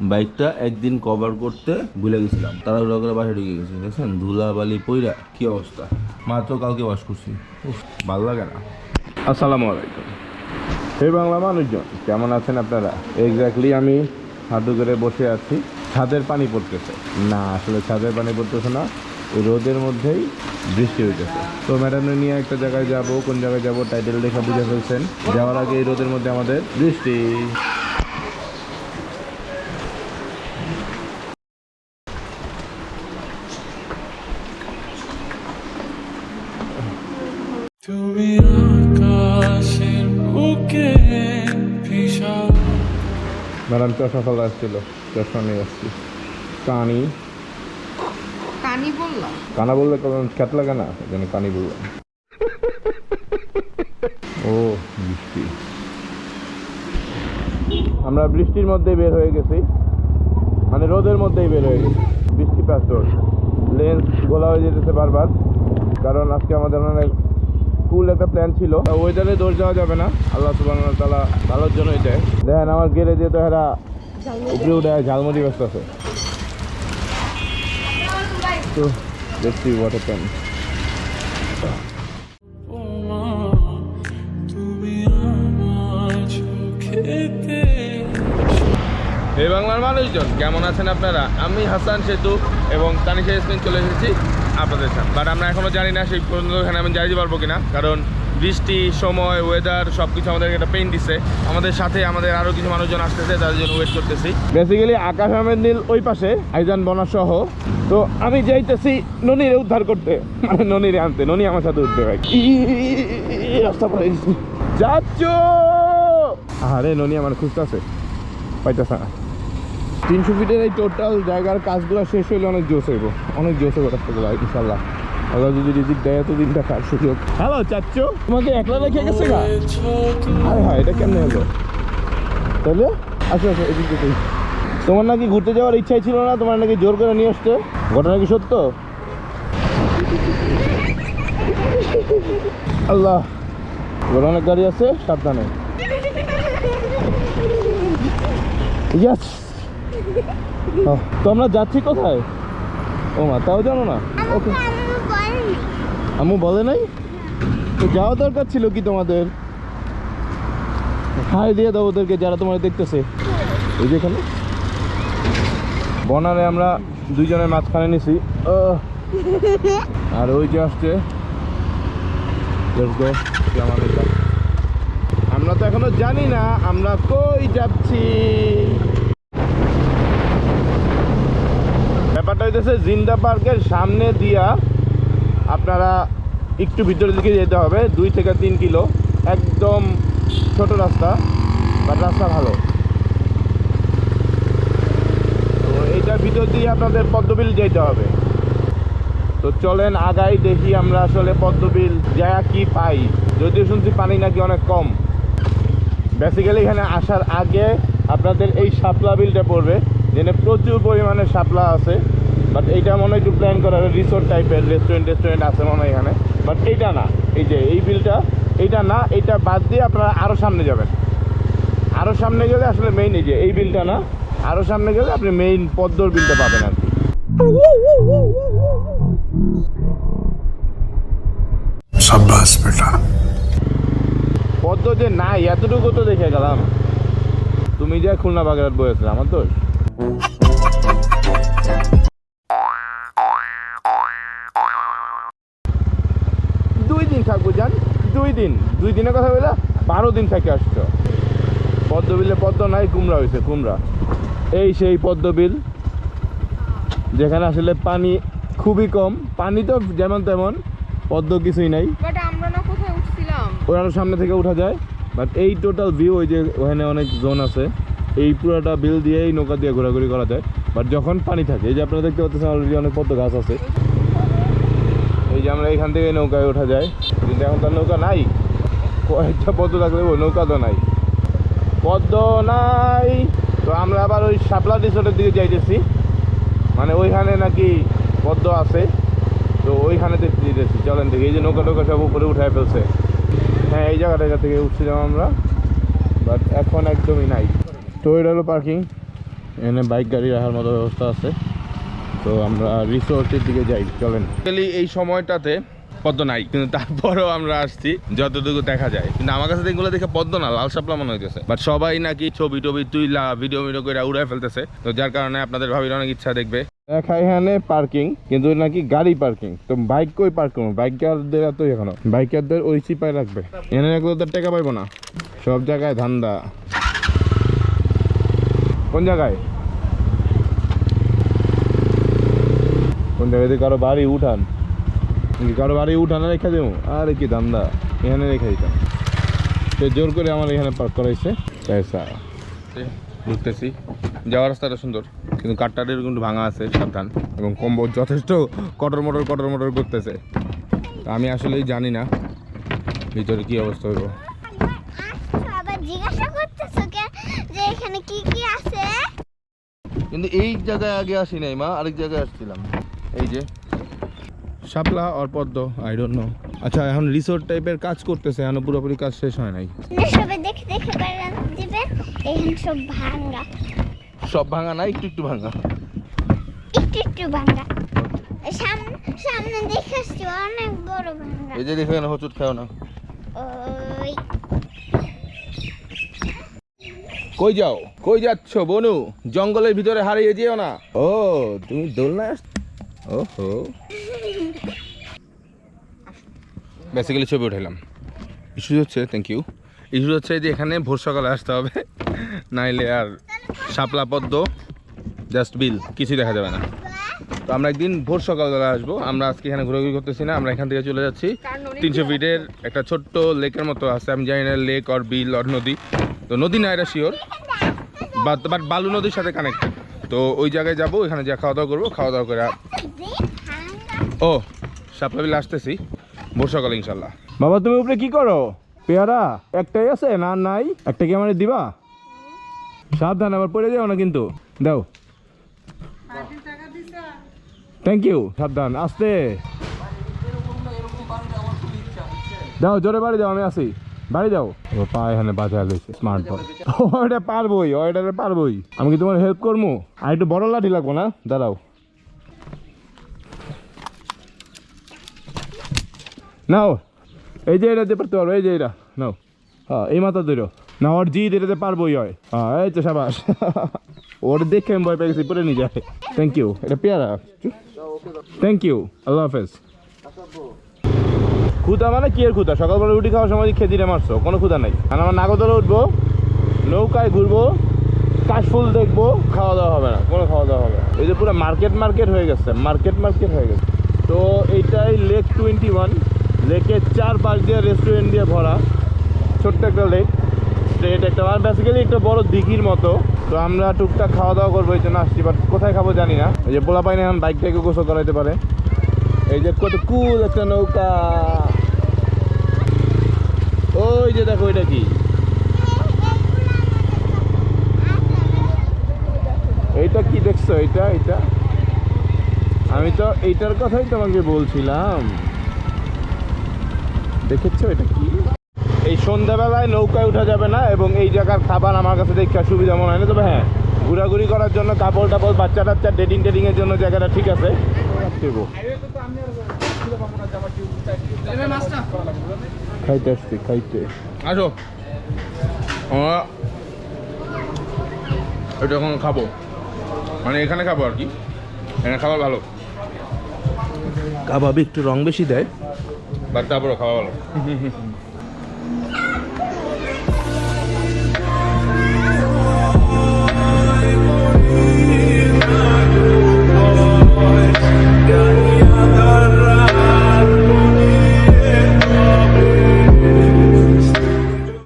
বাইকটা একদিন কভার করতে ভুলে গেছিলাম। তাড়াহুড়া করে বাসা ঢুকে গেছি, দেখছেন? ধুলা বালি পইরা কি অবস্থা? মাত্র কালকে ওয়াশ করছি। ভালো লাগে না। আসসালামু আলাইকুম। হে বাংলা মানুষজন, কেমন আছেন আপনারা? এক্স্যাক্টলি আমি হাঁটু করে বসে আছি। ছাদের পানি পড়তেছে। না, আসলে ছাদের পানি পড়তেছে না রোদের মধ্যেই বৃষ্টি হইতেছে। তো ম্যাডাম নিয়ে একটা জায়গায় যাব, কোন জায়গায় যাব টাইটেল দেখা বুঝে ফেলছেন। যাওয়ার আগে এই রোদের মধ্যে আমাদের বৃষ্টি। তুমি আকাশের বুকে বিশাল ম্যাডাম চশমা ফেলা আসছিল চশমা নিয়ে আসছি। কানি? কানি বললাম। কানা বললে কারণ খ্যাত লাগে না জন্য কানি বললাম। ও বৃষ্টি। আমরা বৃষ্টির মধ্যে বের হয়ে গেছি। মানে রোদের মধ্যেই বের হয়ে গেছি। বৃষ্টি পাস রোড লেন্স গোলা হয়ে যেতেছে বারবার। কারণ আজকে আমাদের অনেক কুল একটা প্ল্যান ছিল। ওয়েদারে দৌড় যাওয়া যাবে না। আল্লাহ সুবাহ তালা ভালোর জন্যই দেয় দেখেন আমার গেলে যেহেতু এরা উপরে উঠে ঝালমুড়ি ব্যস্ত আছে। তো দেখছি ওয়াটার চোখেতে এই বাংলার মানুষজন কেমন আছেন আপনারা? আমি হাসান সেতু এবং তানিশা ইসমিন চলে এসেছি। আপনাদের সাথে বাট আমরা এখনও জানি না সেই পর্যন্ত এখানে আমি যাইতে পারব কিনা। কারণ বৃষ্টি, সময় ওয়েদার সব কিছু আমাদেরকে একটা পেইন দিচ্ছে আমাদের সাথে আমাদের আরও কিছু মানুষজন আসতেছে, তাদের জন্য ওয়েট করতেছি। বেসিক্যালি আকাশ আহমেদ নীল ওই পাশে, আইজান বনা সহ। তো আমি যাইতেছি ননিরে উদ্ধার করতে। মানে ননিরে আনতে, ননি আমার সাথে উঠবে ভাই। রাস্তা পরে যাচ্ছ! আরে ননি আমার খুঁজতেছে। পাইতেছে না। তিনশো ফিটের এই টোটাল জায়গার কাজগুলো শেষ হইলে অনেক জোশ হইব। অনেক জোশ হইব রাস্তাগুলো ইনশাল্লাহ আল্লাহ যদি রিজিক দেয় এত দিন দেখার সুযোগ। হ্যালো চাচ্চু। তোমাকে একলা রেখে গেছে গা? হায় হায় এটা কেমনে হলো? তাহলে এদিক থেকে তোমার নাকি ঘুরতে যাওয়ার ইচ্ছাই ছিল না তোমার নাকি জোর করে নিয়ে আসতে? ঘটনা কি সত্য? আল্লাহ এবার অনেক গাড়ি আছে সাবধানে। ইয়াস তো আমরা যাচ্ছি কোথায়? ও মা তাও জানো না? ওকে আম্মু বলে নাই। তো যাওয়া দরকার ছিল কি তোমাদের? হাই দিয়ে দাও ওদেরকে যারা তোমার দেখতেছে। ওই যে এখানে। বনারে আমরা দুইজনের মাঝখানে নিছি। আর ওই যে আসছে। আমরা তো এখনও জানি না আমরা কই যাচ্ছি? হইতেছে জিন্দা পার্কের সামনে দিয়া আপনারা একটু ভিতরের দিকে যেতে হবে, দুই থেকে তিন কিলো। একদম ছোট রাস্তা বাট রাস্তা ভালো। তো এইটার ভিতর দিয়ে আপনাদের পদ্মবিল যেতে হবে। তো চলেন আগাই, দেখি আমরা আসলে পদ্মবিল যা কি পাই। যদিও শুনছি পানি নাকি অনেক কম। বেসিক্যালি এখানে আসার আগে আপনাদের এই শাপলা বিলটা পড়বে, যেখানে প্রচুর পরিমাণে শাপলা আছে। বাট এইটা মনে হয় একটু প্ল্যান করা রিসোর্ট টাইপের রেস্টুরেন্ট রেস্টুরেন্ট আছে মনে হয় এখানে। বাট এইটা না এই যে এই বিলটা এইটা না এইটা বাদ দিয়ে আপনারা আরও সামনে যাবেন। আরও সামনে গেলে আসলে মেইন এই যে এই বিলটা না আরও সামনে গেলে আপনি মেইন পদ্মর বিলটা পাবেন আর কি। সাব্বাস বেটা। পদ্ম যে নাই এতটুকু তো দেখে গেলাম। তুমি যে খুলনা বাগেরহাট বয়েছিল আমার তো দিন থাকব জান? দুই দিন। দুই দিনের কথা বলে বারো দিন থেকে আসছো। পদ্ম বিলে পদ্ম নাই কুমড়া হয়েছে কুমড়া। এই সেই পদ্ম বিল যেখানে আসলে পানি খুবই কম। পানি তো যেমন তেমন পদ্ম কিছুই নাই। আরও সামনে থেকে উঠা যায়। বাট এই টোটাল ভিউ ওই যে ওখানে অনেক জোন আছে এই পুরোটা বিল দিয়ে এই নৌকা দিয়ে ঘোরাঘুরি করা যায়। বাট যখন পানি থাকে এই যে আপনারা দেখতে পাচ্ছেন অলরেডি অনেক পদ্ম গাছ আছে। এই যে আমরা এখান থেকে নৌকায় ওঠা যায়। কিন্তু এখন তার নৌকা নাই। কয়েকটা পদ্ম থাকলে নৌকা তো নাই। পদ্ম নাই। তো আমরা আবার ওই শাপলা রিসোর্টের দিকে যাইতেছি। মানে ওইখানে নাকি পদ্ম আছে। তো ওইখানে দেখতে যেতেছি চলেন দেখি, এই যে নৌকা টোকা সব উপরে উঠায় ফেলছে। হ্যাঁ এই জায়গাটা থেকে উঠছিলাম আমরা। বাট এখন একদমই নাই। তো এটা হলো পার্কিং। এখানে বাইক, গাড়ি রাখার মতো ব্যবস্থা আছে। তো আমরা রিসোর্টের দিকে যাই, চলেন। এই সময়টাতে পদ্ম নাই, কিন্তু তারপরেও আমরা আসছি, যতটুকু দেখা যায়। কিন্তু আমার কাছে এগুলো দেখে পদ্ম না, লাল সাপলা মনে হইতেছে। বাট সবাই নাকি ছবি টবি তুইলা ভিডিও ভিডিও করে উড়াই ফেলতেছে। তো যার কারণে আপনাদের ভাবির অনেক ইচ্ছা দেখবে। দেখা এখানে পার্কিং কিন্তু নাকি গাড়ি পার্কিং তো বাইক কই পার্ক করব? বাইকারদের এত এখনও। বাইকারদের ওই চিপায় রাখবে। এখানে এগুলো তো টাকা পাইবো না। সব জায়গায় ধান্দা। কোন জায়গায়? কোন দিয়ে কারও বাড়ি উঠান কারও বাড়ি উঠানে রেখে দেবো? আরে কি ধান্দা এখানে রেখে দিতাম। সে জোর করে আমার এখানে পার্ক করাইছে। পয়সা ঢুকতেছি যাওয়ার রাস্তাটা সুন্দর কিন্তু কাঠটাটের কিন্তু ভাঙা আছে সাবধান। এবং কম্বো যথেষ্ট কটর মটর কটর মটর করতেছে। আমি আসলেই জানি না ভিতরে কি অবস্থা হইব। আছে? কিন্তু এই জায়গায় আগে আসি নাই মা আরেক জায়গায় আসছিলাম। এই যে। শাপলা অর পদ্ম আই ডোন্ট নো আচ্ছা এখন রিসোর্ট টাইপের কাজ করতেছে এখন পুরোপুরি কাজ শেষ হয় নাই। সবে দেখে দেখে বেড়ান দিবেন এখানে সব ভাঙ্গা সব ভাঙা না একটু একটু ভাঙা? একটু একটু ভাঙ্গা সামনে সামনে দেখে আসছি অনেক বড় ভাঙ্গা এই যে দেখো না হচুট খাও না। ওই। কই যাও? কই যাচ্ছ বনু? জঙ্গলের ভিতরে হারিয়ে যেও না। ও তুমি দোলনায় আস ওহো। বেসিক্যালি ছবি উঠাইলাম। ইস্যু হচ্ছে থ্যাংক ইউ ইস্যু হচ্ছে যে এখানে ভোর সকালে আসতে হবে। নাইলে আর শাপলা পদ্ম জাস্ট বিল কিছুই দেখা যাবে না। তো আমরা একদিন ভোর সকালবেলা আসব। আমরা আজকে এখানে ঘোরাঘুরি করতেছি না আমরা এখান থেকে চলে যাচ্ছি। তিনশো ফিটের একটা ছোট্ট লেকের মতো আছে। আমি জানি না লেক অর বিল অর নদী। তো নদী না এটা শিওর বাট বাট বালু নদীর সাথে কানেক্টেড তো ওই জায়গায় যাব এখানে যা খাওয়া দাওয়া করব খাওয়া দাওয়া করে ও, শাপলা বিল আসতেছি। ভোর সকালে ইনশাল্লাহ। বাবা, তুমি উপরে কি করো? পেয়ারা? একটাই আছে না নাই? একটা কি আমার দিবা? সাবধান আবার পড়ে যাও না কিন্তু। দাও। থ্যাংক ইউ সাবধান, আসতে। যাও জোরে বাড়ি যাও আমি আসি বাড়ি যাও ও পা এখানে বাজার লইছে স্মার্ট বয় ওইটা পারবই ওইটা পারবই। আমি কি তোমার হেল্প করব আর একটু বড় লাঠি লাগবো না? দাঁড়াও। নাও। এই যে এটা দিতে পারতে পারব, এই যে এটা, নাও। হ্যাঁ এই মাথা ধরো। না, ওর জিদ এটাতে পারবোই হয়। হ্যাঁ এই তো সাবাস। ওর দেখে আমি ভয় পেয়ে গেছি পরে নিয়ে যায়। থ্যাংক ইউ এটা পেয়ারা। থ্যাংক ইউ আল্লাহ হাফেজ। খুদা মানে কি এর খুদা? সকালবেলা রুটি খাওয়ার সময় খেদিরে মারছো, কোনো খুদা নাই। আর আমার নাগদলে উঠবো, নৌকায় ঘুরবো কাশফুল দেখব, খাওয়া দাওয়া হবে না, কোনো খাওয়া দাওয়া হবে না। এই যে পুরো মার্কেট মার্কেট হয়ে গেছে, মার্কেট মার্কেট হয়ে গেছে। তো এইটাই লেক টোয়েন্টি ওয়ান। লেকের চার পাশ দিয়ে রেস্টুরেন্ট দিয়ে ভরা। ছোট্ট একটা লেক স্ট্রেট একটা আর বেসিক্যালি একটা বড় দিঘির মতো। তো আমরা টুকটাক খাওয়া দাওয়া করব এই জন্য আসছি বাট কোথায় খাব জানি না। এই যে পোলা পাইনি এখন বাইকটাকে গোসল করাইতে পারে। এই যে কত কুল একটা নৌকা। ওই যে দেখো এটা কি। এইটা কি দেখছ? এটা এটা আমি তো এইটার কথাই তোমাকে বলছিলাম। দেখেছ এটা কি? এই সন্ধ্যাবেলায় নৌকায় উঠা যাবে না এবং এই জায়গার খাবার আমার কাছে দেখে সুবিধা মনে হয় না? তবে হ্যাঁ ঘোরাঘুরি করার জন্য কাপড় টাপড় বাচ্চা টাচ্চা ডেটিং টেটিং এর জন্য জায়গাটা ঠিক আছে। খাইতে আসছি খাইতে। আসো। আমরা এটা এখন খাব। মানে এখানে খাব আর কি? এখানে খাবার ভালো। কাবাবে একটু রং বেশি দেয়। বাট তারপরে খাওয়া ভালো